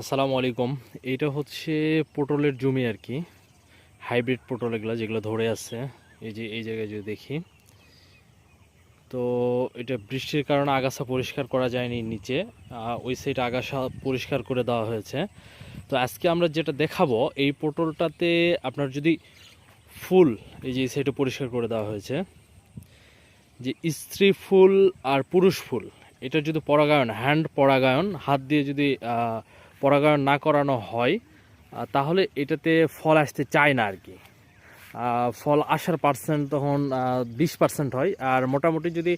আসসালামু আলাইকুম। এইটা হচ্ছে পটলের জমি আর কি। হাইব্রিড পটল এগুলো যেগুলো ধরে আছে। এই যে, এই জায়গায় যদি দেখি। তো এটা বৃষ্টির কারণে আগাছা পরিষ্কার করা যায়নি নিচে। ওই সাইড আগাছা পরিষ্কার করে দেওয়া হয়েছে। তো আজকে আমরা যেটা দেখাবো, এই পটলটাতে আপনার যদি ফুল, এই যে এই সাইডে পরিষ্কার করে দেওয়া হয়েছে। যে স্ত্রী ফুল আর পুরুষ ফুল। এটা যদি পরাগায়ন হ্যান্ড পরাগায়ন, হাত দিয়ে যদি পরাগায়ন না করানো হয় তাহলে এটাতে ফল আসতে চায় না আর কি ফল আসার পার্সেন্ট তখন বিশ পার্সেন্ট হয়। আর মোটামুটি যদি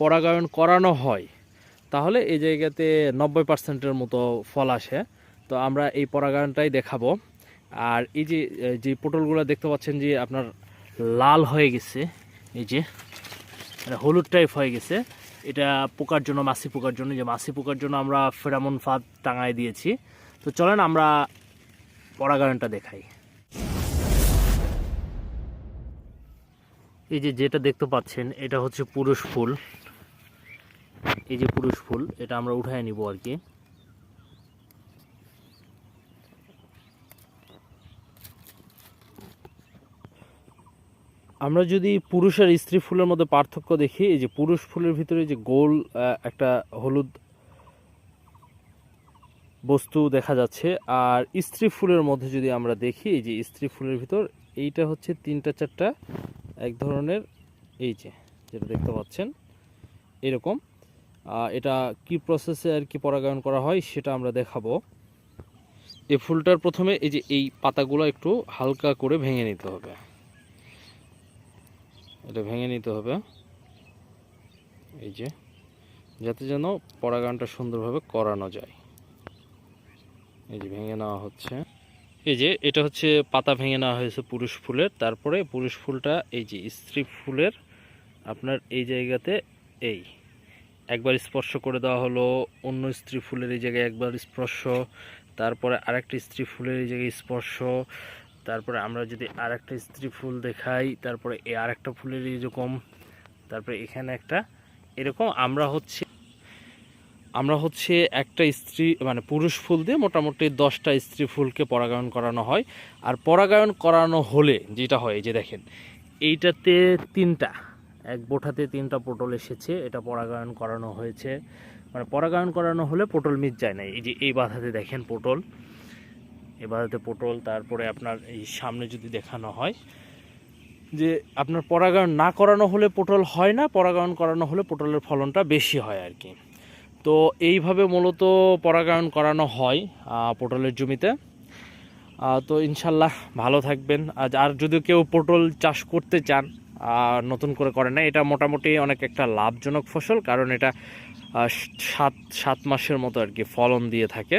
পরাগায়ন করানো হয়, তাহলে এই জায়গাতে নব্বই পার্সেন্টের মতো ফল আসে। তো আমরা এই পরাগায়নটাই দেখাবো। আর এই যে যে পটলগুলো দেখতে পাচ্ছেন যে আপনার লাল হয়ে গেছে, এই যে মানে হলুদ টাইপ হয়ে গেছে এটা পোকার জন্য, মাছি পোকার জন্য, যে মাছি পোকার জন্য আমরা ফেরামন ফাঁদ টাঙায় দিয়েছি। তো চলেন আমরা পরাগায়নটা দেখাই। এই যে যেটা দেখতে পাচ্ছেন, এটা হচ্ছে পুরুষ ফুল। এই যে পুরুষ ফুল, এটা আমরা উঠায় নিব আর কি। আমরা যদি পুরুষ আর স্ত্রী ফুলের মধ্যে পার্থক্য দেখি, এই যে পুরুষ ফুলের ভিতরে যে গোল একটা হলুদ বস্তু দেখা যাচ্ছে, আর স্ত্রী ফুলের মধ্যে যদি আমরা দেখি, এই যে স্ত্রী ফুলের ভিতর, এইটা হচ্ছে তিনটা চারটা, এক ধরনের, এই যে, যেটা দেখতে পাচ্ছেন, এরকম। এটা কি প্রসেসে আর কি পরাগায়ন করা হয়, সেটা আমরা দেখাবো। এই ফুলটার প্রথমে এই যে এই পাতাগুলো একটু হালকা করে ভেঙে নিতে হবে। এটা ভেঙে নিতে হবে। এই যে, যাতে যেন পরাগানটা সুন্দরভাবে করানো যায়। এই যে ভেঙে নেওয়া হচ্ছে। এই যে, এটা হচ্ছে পাতা ভেঙে নেওয়া হয়েছে পুরুষ ফুলের। তারপরে পুরুষ ফুলটা এই যে স্ত্রী ফুলের, আপনার এই জায়গাতে এই, একবার স্পর্শ করে দেওয়া হলো। অন্য স্ত্রী ফুলের এই জায়গায় একবার স্পর্শ, তারপরে আরেকটি স্ত্রী ফুলের এই জায়গায় স্পর্শ। তারপরে আমরা যদি আরেকটা স্ত্রী ফুল দেখাই, তারপরে এই আরেকটা ফুলের এরকম, তারপরে এখানে একটা এরকম, আমরা হচ্ছে আমরা হচ্ছে একটা স্ত্রী মানে পুরুষ ফুল দিয়ে মোটামুটি দশটা স্ত্রী ফুলকে পরাগায়ন করানো হয়। আর পরাগায়ন করানো হলে যেটা হয় যে দেখেন, এইটাতে তিনটা, এক বোঠাতে তিনটা পটল এসেছে, এটা পরাগায়ন করানো হয়েছে। মানে পরাগায়ন করানো হলে পটল মিট যায় না, এই যে এই বাধাতে দেখেন পটল। এই বাধাতে পটল, তারপরে আপনার এই সামনে যদি দেখানো হয়, যে আপনার পরাগায়ন না করানো হলে পটল হয় না, পরাগায়ন করানো হলে পটলের ফলনটা বেশি হয় আর কি। তো এইভাবে মূলত পরাগায়ন করানো হয় পটলের জমিতে। তো ইনশাল্লাহ ভালো থাকবেন। আর যদি কেউ পটল চাষ করতে চান নতুন করে করে না এটা মোটামুটি অনেক একটা লাভজনক ফসল, কারণ এটা সাত সাত মাসের মতো আর কি ফলন দিয়ে থাকে।